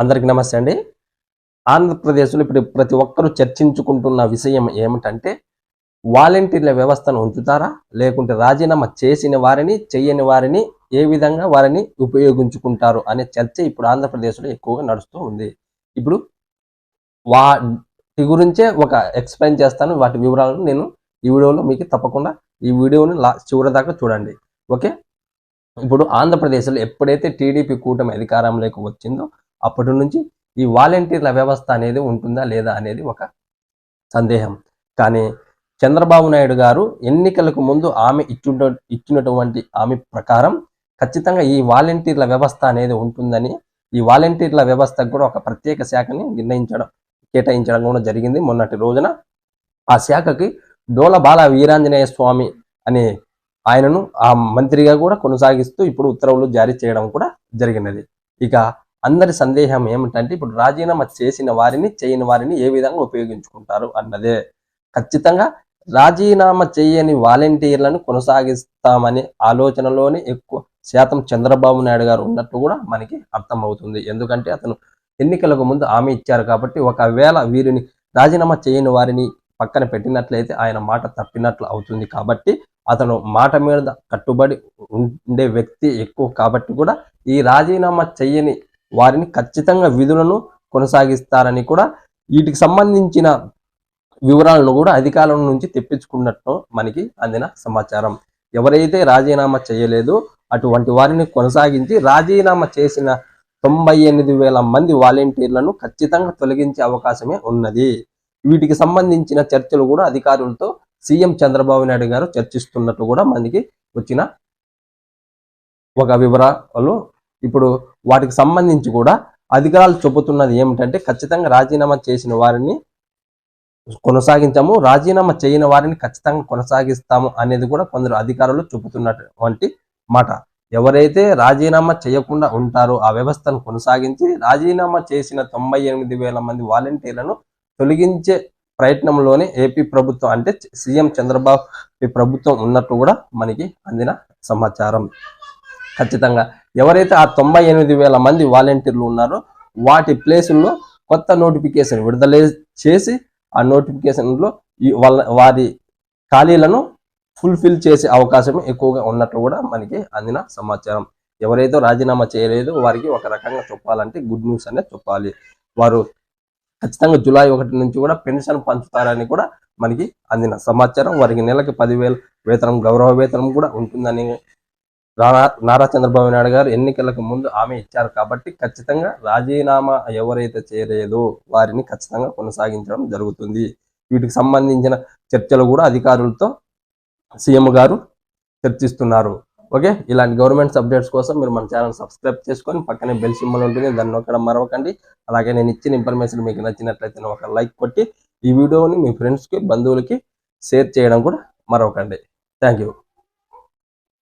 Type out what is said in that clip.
అందరికి నమస్తే అండి. ఆంధ్రప్రదేశ్లో ఇప్పుడు ప్రతి ఒక్కరూ చర్చించుకుంటున్న విషయం ఏమిటంటే వాలంటీర్ల వ్యవస్థను ఉంచుతారా? లేకుంటే రాజీనామా చేసిన వారిని చేయని వారిని ఏ విధంగా వారిని ఉపయోగించుకుంటారు అనే చర్చ ఇప్పుడు ఆంధ్రప్రదేశ్లో ఎక్కువగా నడుస్తూ ఉంది. ఇప్పుడు వాటి గురించే ఒక ఎక్స్ప్లెయిన్ చేస్తాను. వాటి వివరాలను నేను ఈ వీడియోలో మీకు తప్పకుండా ఈ వీడియోని లా చివరి దాకా చూడండి. ఓకే? ఇప్పుడు ఆంధ్రప్రదేశ్లో ఎప్పుడైతే టీడీపీ కూటమి అధికారంలోకి వచ్చిందో అప్పటి నుంచి ఈ వాలంటీర్ల వ్యవస్థ అనేది ఉంటుందా లేదా అనేది ఒక సందేహం. కానీ చంద్రబాబు నాయుడు గారు ఎన్నికలకు ముందు ఆమె ఇచ్చిన ఇచ్చినటువంటి ఆమె ప్రకారం ఖచ్చితంగా ఈ వాలంటీర్ల వ్యవస్థ అనేది ఉంటుందని ఈ వాలంటీర్ల వ్యవస్థకు కూడా ఒక ప్రత్యేక శాఖని నిర్ణయించడం కేటాయించడం కూడా జరిగింది. మొన్నటి రోజున ఆ శాఖకి డోలబాల వీరాంజనేయ స్వామి అనే ఆయనను ఆ మంత్రిగా కూడా కొనసాగిస్తూ ఇప్పుడు ఉత్తర్వులు జారీ చేయడం కూడా జరిగినది. ఇక అందరి సందేహం ఏమిటంటే ఇప్పుడు రాజీనామా చేసిన వారిని చేయని వారిని ఏ విధంగా ఉపయోగించుకుంటారు అన్నదే. ఖచ్చితంగా రాజీనామా చేయని వాలంటీర్లను కొనసాగిస్తామనే ఆలోచనలోనే ఎక్కువ శాతం చంద్రబాబు నాయుడు గారు ఉన్నట్టు కూడా మనకి అర్థమవుతుంది. ఎందుకంటే అతను ఎన్నికలకు ముందు హామీ ఇచ్చారు కాబట్టి ఒకవేళ వీరిని రాజీనామా చేయని వారిని పక్కన పెట్టినట్లయితే ఆయన మాట తప్పినట్లు అవుతుంది కాబట్టి అతను మాట మీద కట్టుబడి ఉండే వ్యక్తి ఎక్కువ కాబట్టి కూడా ఈ రాజీనామా చేయని వారిని ఖచ్చితంగా విధులను కొనసాగిస్తారని కూడా వీటికి సంబంధించిన వివరాలను కూడా అధికారుల నుంచి తెప్పించుకున్నట్టు మనకి అందిన సమాచారం. ఎవరైతే రాజీనామా చేయలేదో అటువంటి వారిని కొనసాగించి రాజీనామా చేసిన తొంభై ఎనిమిది వేల మంది వాలంటీర్లను ఖచ్చితంగా తొలగించే అవకాశమే ఉన్నది. వీటికి సంబంధించిన చర్చలు కూడా అధికారులతో సీఎం చంద్రబాబు నాయుడు గారు చర్చిస్తున్నట్టు కూడా మనకి వచ్చిన ఒక వివరాలు ఇప్పుడు వాటికి సంబంధించి కూడా అధికారులు చెబుతున్నది ఏమిటంటే ఖచ్చితంగా రాజీనామా చేసిన వారిని కొనసాగించాము రాజీనామా చేయని వారిని ఖచ్చితంగా కొనసాగిస్తాము అనేది కూడా కొందరు అధికారులు చెబుతున్నటువంటి మాట. ఎవరైతే రాజీనామా చేయకుండా ఉంటారో ఆ వ్యవస్థను కొనసాగించి రాజీనామా చేసిన తొంభై ఎనిమిది వేల మంది వాలంటీర్లను తొలగించే ప్రయత్నంలోనే ఏపీ ప్రభుత్వం అంటే సీఎం చంద్రబాబు ప్రభుత్వం ఉన్నట్టు కూడా మనకి అందిన సమాచారం. ఖచ్చితంగా. ఎవరైతే ఆ తొంభై ఎనిమిది వేల మంది వాలంటీర్లు ఉన్నారో వాటి ప్లేసుల్లో కొత్త నోటిఫికేషన్ విడుదల చేసి ఆ నోటిఫికేషన్లో వాళ్ళ వారి ఖాళీలను ఫుల్ఫిల్ చేసే అవకాశం ఎక్కువగా ఉన్నట్లు కూడా మనకి అందిన సమాచారం. ఎవరైతే రాజీనామా చేయలేదో వారికి ఒక రకంగా చెప్పాలంటే గుడ్ న్యూస్ అనేది చెప్పాలి. వారు ఖచ్చితంగా జూలై ఒకటి నుంచి కూడా పెన్షన్ పంచుతారని కూడా మనకి అందిన సమాచారం. వారికి నెలకి పదివేలు వేతనం గౌరవ వేతనం కూడా ఉంటుందని నారా నారా చంద్రబాబు నాయుడు గారు ఎన్నికలకు ముందు ఆమె ఇచ్చారు కాబట్టి ఖచ్చితంగా రాజీనామా ఎవరైతే చేయలేదో వారిని ఖచ్చితంగా కొనసాగించడం జరుగుతుంది. వీటికి సంబంధించిన చర్చలు కూడా అధికారులతో సీఎం గారు చర్చిస్తున్నారు. ఓకే? ఇలాంటి గవర్నమెంట్ అప్డేట్స్ కోసం మీరు మన ఛానల్ సబ్స్క్రైబ్ చేసుకొని పక్కనే బెల్ సింబల్ ఉంటుంది. దాన్ని నొక్కడం మరవకండి. అలాగే నేను ఇచ్చిన ఇన్ఫర్మేషన్ మీకు నచ్చినట్లయితే ఒక లైక్ కొట్టి ఈ వీడియోని మీ ఫ్రెండ్స్కి బంధువులకి షేర్ చేయడం కూడా మరవకండి. Thank you.